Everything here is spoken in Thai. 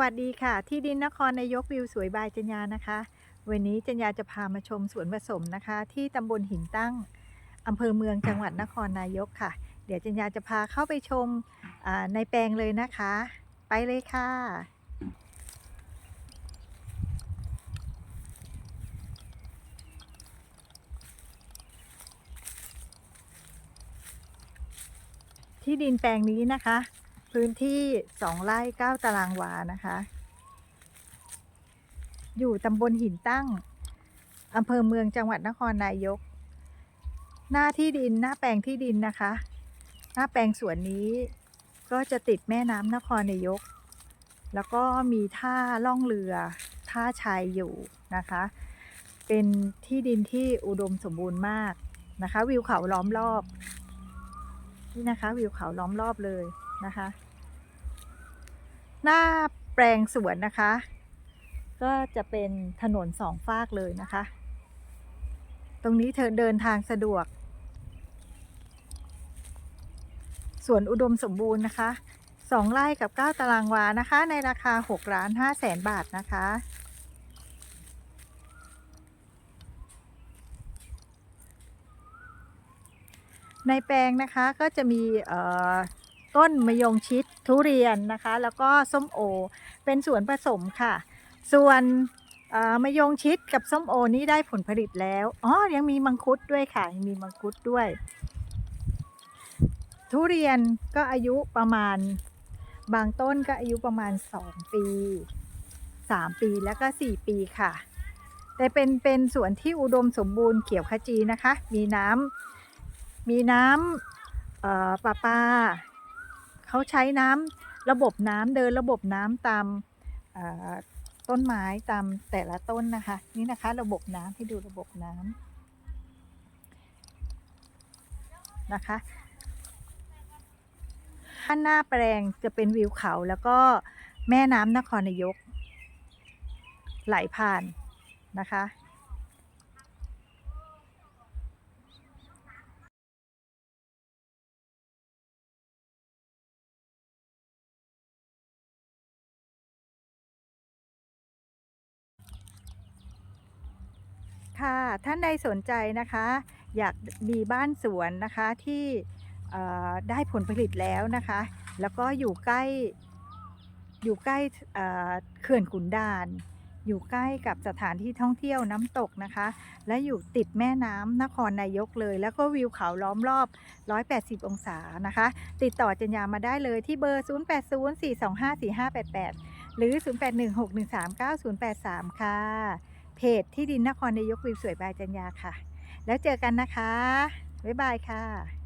วัสดีค่ะ ที่ดินนครนายกวิวสวยบายจัญญานะคะ วันนี้จัญญาจะพามาชมสวนผสมนะคะ ที่ตำบลหินตั้งอำเภอเมืองจังหวัดนครนายกค่ะ เดี๋ยวจัญญาจะพาเข้าไปชมในแปลงเลยนะคะ ไปเลยค่ะ ที่ดินแปลงนี้นะคะ พื้นที่สองไร่เก้าตารางวานะคะ อยู่ตำบลหินตั้งอำเภอเมืองจังหวัดนครนายก หน้าที่ดินหน้าแปลงที่ดินนะคะ หน้าแปลงสวนนี้ก็จะติดแม่น้ำนครนายก แล้วก็มีท่าล่องเรือ ท่าชัยอยู่นะคะ เป็นที่ดินที่อุดมสมบูรณ์มากนะคะ วิวเขาล้อมรอบ นี่นะคะ วิวเขาล้อมรอบเลย นะคะ หน้าแปลงสวนนะคะ ก็จะเป็นถนนสองฝากเลยนะคะ ตรงนี้เธอเดินทางสะดวกสวนอุดมสมบูรณ์นะคะสองไร่กับ 9 ตารางวานะคะ ในราคา6ล้าน5แสนบาทนะคะ ในแปลงนะคะก็จะมีเอ่อ ต้นมะยงชิดทุเรียนนะคะ แล้วก็ส้มโอ เป็นสวนผสมค่ะ ส่วนเอ่อมะยงชิดกับส้มโอนี่ได้ผลผลิตแล้วอ๋อยังมีมังคุดด้วยค่ะยังมีมังคุดด้วย ทุเรียนก็อายุประมาณ บางต้นก็อายุประมาณ 2 ปี 3 ปีแล้วก็ 4 ปีค่ะ แต่เป็นเป็นสวนที่อุดมสมบูรณ์เขียวขจีนะคะ มีน้ำมีน้ำเอ่อประปา เขาใช้น้ำระบบน้ำเดินระบบน้ำตามต้นไม้ตามแต่ละต้นนะคะ นี่นะคะ ระบบน้ำให้ดูระบบน้ำนะคะด้านหน้าแปลงจะเป็นวิวเขาแล้วก็แม่น้ำนครนายก ไหลผ่านนะคะ ค่ะ ท่านใดสนใจนะคะ อยากมีบ้านสวนนะคะที่ได้ผลผลิตแล้วนะคะ แล้วก็อยู่ใกล้อยู่ใกล้เอ่อเขื่อนขุนด่าน อยู่ใกล้กับสถานที่ท่องเที่ยวน้ำตกนะคะ และอยู่ติดแม่น้ำนครนายกเลย แล้วก็วิวเขาล้อมรอบ 180 องศานะคะ ติดต่อจัญญามาได้เลยที่เบอร์ 0804254588 หรือ 0816139083 ค่ะ เพจที่ดินนครนายกวิวสวยบายจัญญาค่ะ แล้วเจอกันนะคะ บ๊ายบายค่ะ